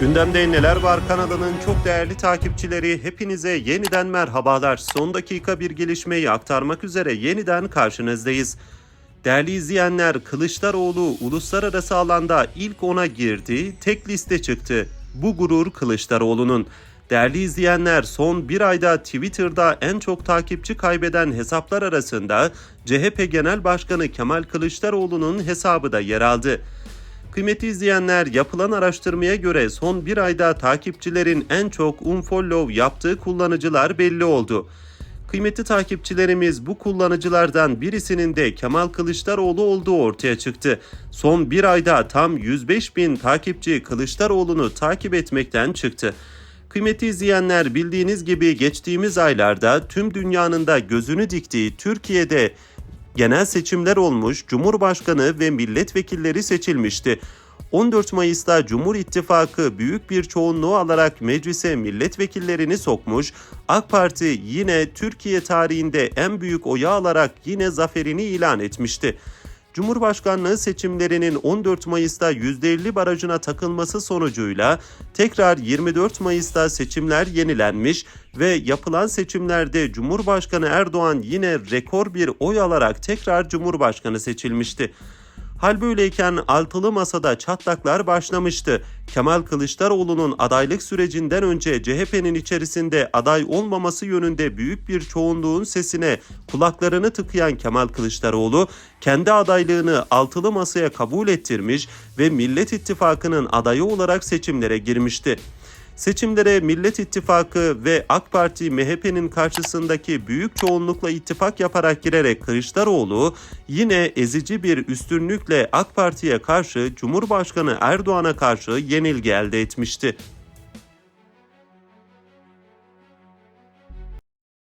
Gündemde neler var kanalının çok değerli takipçileri hepinize yeniden merhabalar. Son dakika bir gelişmeyi aktarmak üzere yeniden karşınızdayız. Değerli izleyenler Kılıçdaroğlu uluslararası alanda ilk ona girdi, tek liste çıktı. Bu gurur Kılıçdaroğlu'nun. Değerli izleyenler son bir ayda Twitter'da en çok takipçi kaybeden hesaplar arasında CHP Genel Başkanı Kemal Kılıçdaroğlu'nun hesabı da yer aldı. Kıymetli izleyenler yapılan araştırmaya göre son bir ayda takipçilerin en çok unfollow yaptığı kullanıcılar belli oldu. Kıymetli takipçilerimiz bu kullanıcılardan birisinin de Kemal Kılıçdaroğlu olduğu ortaya çıktı. Son bir ayda tam 105 bin takipçi Kılıçdaroğlu'nu takip etmekten çıktı. Kıymetli izleyenler bildiğiniz gibi geçtiğimiz aylarda tüm dünyanın da gözünü diktiği Türkiye'de genel seçimler olmuş, Cumhurbaşkanı ve milletvekilleri seçilmişti. 14 Mayıs'ta Cumhur İttifakı büyük bir çoğunluğu alarak meclise milletvekillerini sokmuş, AK Parti yine Türkiye tarihinde en büyük oyu alarak yine zaferini ilan etmişti. Cumhurbaşkanlığı seçimlerinin 14 Mayıs'ta %50 barajına takılması sonucuyla tekrar 24 Mayıs'ta seçimler yenilenmiş ve yapılan seçimlerde Cumhurbaşkanı Erdoğan yine rekor bir oy alarak tekrar Cumhurbaşkanı seçilmişti. Hal böyleyken altılı masada çatlaklar başlamıştı. Kemal Kılıçdaroğlu'nun adaylık sürecinden önce CHP'nin içerisinde aday olmaması yönünde büyük bir çoğunluğun sesine kulaklarını tıkayan Kemal Kılıçdaroğlu kendi adaylığını altılı masaya kabul ettirmiş ve Millet İttifakı'nın adayı olarak seçimlere girmişti. Seçimlere Millet İttifakı ve AK Parti MHP'nin karşısındaki büyük çoğunlukla ittifak yaparak girerek Kılıçdaroğlu yine ezici bir üstünlükle AK Parti'ye karşı Cumhurbaşkanı Erdoğan'a karşı yenilgi elde etmişti.